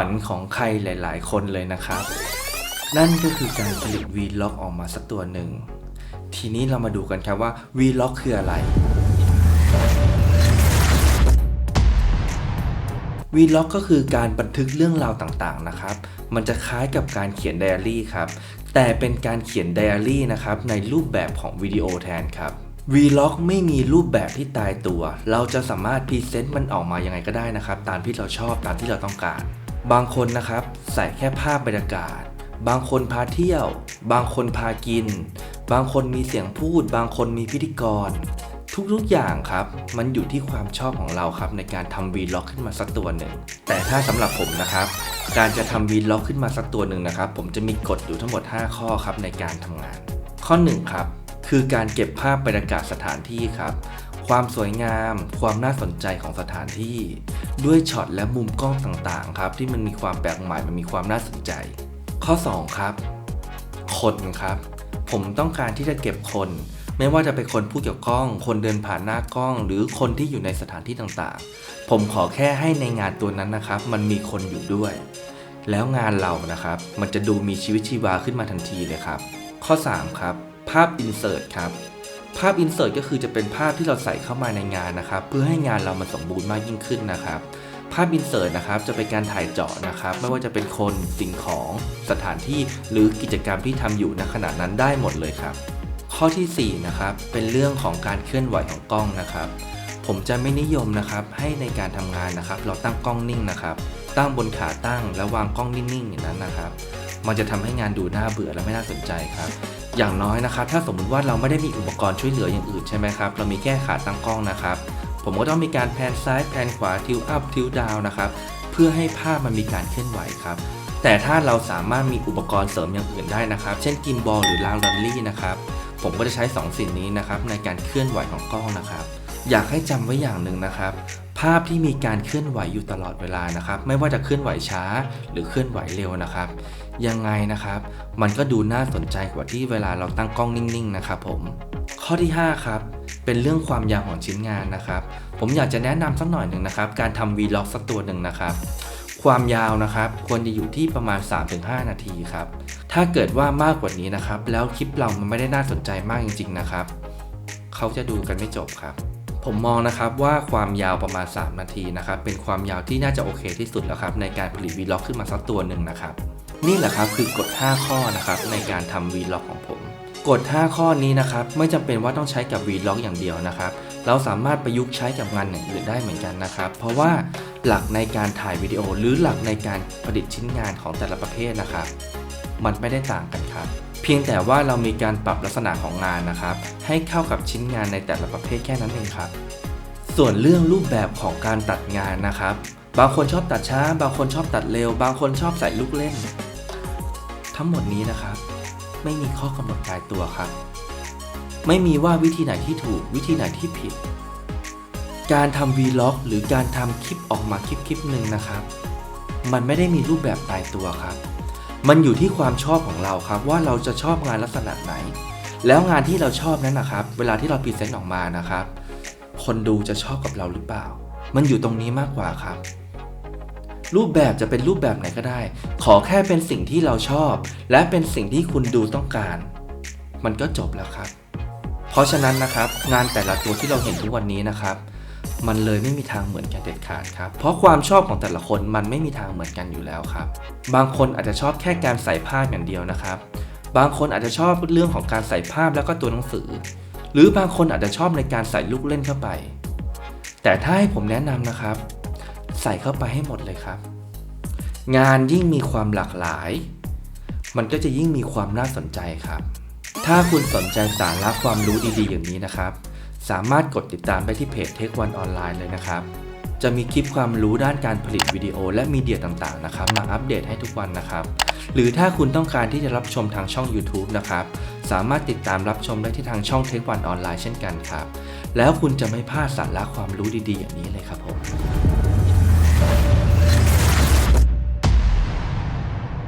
ฝันของใครหลาย ๆ คนเลยนะครับ นั่นก็คือการผลิต Vlog อกออกมาสักตัวหนึ่ง ทีนี้เรามาดูกันครับว่า Vlog คืออะไร Vlog ก็คือการบันทึกเรื่องราวต่างๆนะครับ มันจะคล้ายกับการเขียนไดอารี่ครับ แต่เป็นการเขียนไดอารี่นะครับในรูปแบบของวิดีโอแทนครับ Vlog ไม่มีรูปแบบที่ตายตัว เราจะสามารถพรีเซนต์มันออกมายังไงก็ได้นะครับ ตามที่เราชอบตามที่เราต้องการ บางคนนะครับใส่แค่ภาพบรรยากาศ บางคนพาเที่ยว บางคนพากิน บางคนมีเสียงพูด บางคนมีพิธีกร ทุกๆอย่างครับ มันอยู่ที่ความชอบของเราครับในการทำวีล็อกขึ้นมาสักตัวหนึ่ง แต่ถ้าสำหรับผมนะครับ การจะทำวีล็อกขึ้นมาสักตัวหนึ่งนะครับ ผมจะมีกฎอยู่ทั้งหมด 5 ข้อครับในการทำงาน ข้อ1ครับ คือการเก็บภาพบรรยากาศสถานที่ครับ ความสวยงาม ความน่าสนใจของสถานที่ ด้วยช็อตและมุมกล้องต่างๆ ครับ ที่มันมีความแปลกใหม่มันมีความน่าสนใจ ข้อ 2 ครับ คนครับ ผมต้องการที่จะเก็บคน ไม่ว่าจะเป็นคนผู้เกี่ยวข้อง คนเดินผ่านหน้ากล้อง หรือคนที่อยู่ในสถานที่ต่างๆ ผมขอแค่ให้ในงานตัวนั้นนะครับ มันมีคนอยู่ด้วย แล้วงานเรานะครับ มันจะดูมีชีวิตชีวาขึ้นมาทันทีเลยครับ ข้อ 3 ครับาพอินเสิร์ตครับ ภาพอินเสิร์ตก็คือจะเป็นภาพที่เราใส่เข้ามาในงานนะครับ เพื่อให้งานเรามันสมบูรณ์มากยิ่งขึ้นนะครับ ภาพอินเสิร์ตนะครับ จะเป็นการถ่ายเจาะนะครับ ไม่ว่าจะเป็นคนสิ่งของสถานที่หรือกิจกรรมที่ทำอยู่ณขณะนั้นได้หมดเลยครับ ข้อทีสี่ 4 นะครับ เป็นเรื่องของการเคลื่อนไหวของกล้องนะครับ ผมจะไม่นิยมนะครับให้ในการทำงานนะครับ เราตั้งกล้องนิ่งนะครับตั้งบนขาตั้งแล้ววางกล้องนิ่งๆอย่างนั้นนะครับ มันจะทำให้งานดูน่าเบื่อและไม่น่าสนใจครับ อย่างน้อยนะครับถ้าสมมุติว่าเราไม่ได้มีอุปกรณ์ช่วยเหลืออย่างอื่นใช่ไหมครับเรามีแค่ขาตั้งกล้องนะครับ ผมก็ต้องมีการแพนซ้ายแพนขวาทิวอัพทิวดาวนะครับเพื่อให้ภาพมันมีการเคลื่อนไหวครับแต่ถ้าเราสามารถมีอุปกรณ์เสริมอย่างอื่นได้นะครับ เช่นกิมบอลหรือรางดอลลี่นะครับผมก็จะใช้ 2 สิ่งนี้นะครับในการเคลื่อนไหวของกล้องนะครับ อยากให้จำไว้อย่างหนึ่งนะครับ ภาพที่มีการเคลื่อนไหวอยู่ตลอดเวลานะครับ ไม่ว่าจะเคลื่อนไหวช้าหรือเคลื่อนไหวเร็วนะครับ ยังไงนะครับ มันก็ดูน่าสนใจกว่าที่เวลาเราตั้งกล้องนิ่งๆ นะครับ ผม ข้อที่ 5 ครับ เป็นเรื่องความยาวของชิ้นงานนะครับ ผมอยากจะแนะนำสักหน่อยหนึ่งนะครับ การทำ vlog สักตัวหนึ่งนะครับความยาวนะครับควรจะอยู่ที่ประมาณ 3-5 นาทีครับ ถ้าเกิดว่ามากกว่านี้นะครับ แล้วคลิปเรามันไม่ได้น่าสนใจมากจริง ๆนะครับ เขาจะดูกันไม่จบครับ ผมมองนะครับว่าความยาวประมาณ 3 นาทีนะครับเป็นความยาวที่น่าจะโอเคที่สุดแล้วครับในการผลิต vlog ขึ้นมาสักตัวหนึ่งนะครับนี่แหละครับคือกฎ 5 ข้อนะครับในการทำ vlog ของผมกฎ 5 ข้อนี้นะครับไม่จำเป็นว่าต้องใช้กับ vlog อย่างเดียวนะครับ เราสามารถประยุกต์ใช้กับงานอย่างอื่นได้เหมือนกันนะครับ เพราะว่าหลักในการถ่ายวิดีโอหรือหลักในการผลิตชิ้นงานของแต่ละประเภทนะครับ มันไม่ได้ต่างกันครับ เพียงแต่ว่าเรามีการปรับลักษณะของงานนะครับ ให้เข้ากับชิ้นงานในแต่ละประเภทแค่นั้นเองครับ ส่วนเรื่องรูปแบบของการตัดงานนะครับ บางคนชอบตัดช้า บางคนชอบตัดเร็ว บางคนชอบใส่ลูกเล่น ทั้งหมดนี้นะครับ ไม่มีข้อกำหนดตายตัวครับ ไม่มีว่าวิธีไหนที่ถูกวิธีไหนที่ผิดการทำ vlog หรือการทำคลิปออกมาคลิปคลิปหนึ่งนะครับ มันไม่ได้มีรูปแบบตายตัวครับ มันอยู่ที่ความชอบของเราครับ ว่าเราจะชอบงานลักษณะไหน แล้วงานที่เราชอบนั้นนะครับ เวลาที่เราพรีเซนต์ออกมานะครับ คนดูจะชอบกับเราหรือเปล่า มันอยู่ตรงนี้มากกว่าครับ รูปแบบจะเป็นรูปแบบไหนก็ได้ ขอแค่เป็นสิ่งที่เราชอบ และเป็นสิ่งที่คุณดูต้องการ มันก็จบแล้วครับ เพราะฉะนั้นนะครับ งานแต่ละตัวที่เราเห็นทุกวันนี้นะครับ มันเลยไม่มีทางเหมือนกันเด็ดขาดครับ เพราะความชอบของแต่ละคนมันไม่มีทางเหมือนกันอยู่แล้วครับ บางคนอาจจะชอบแค่การใส่ภาพอย่างเดียวนะครับ บางคนอาจจะชอบเรื่องของการใส่ภาพแล้วก็ตัวหนังสือ หรือบางคนอาจจะชอบในการใส่ลูกเล่นเข้าไป แต่ถ้าให้ผมแนะนำนะครับ ใส่เข้าไปให้หมดเลยครับ งานยิ่งมีความหลากหลาย มันก็จะยิ่งมีความน่าสนใจครับ ถ้าคุณสนใจสาระความรู้ดีๆอย่างนี้นะครับ สามารถกดติดตามได้ที่เพจ Take One Online เลยนะครับ จะมีคลิปความรู้ด้านการผลิตวิดีโอและมีเดียต่างๆนะครับ มาอัปเดตให้ทุกวันนะครับ หรือถ้าคุณต้องการที่จะรับชมทางช่อง YouTube นะครับ สามารถติดตามรับชมได้ที่ทางช่อง Take One Online เช่นกันครับ แล้วคุณจะไม่พลาดสาระความรู้ดีๆ อย่างนี้เลยครับผม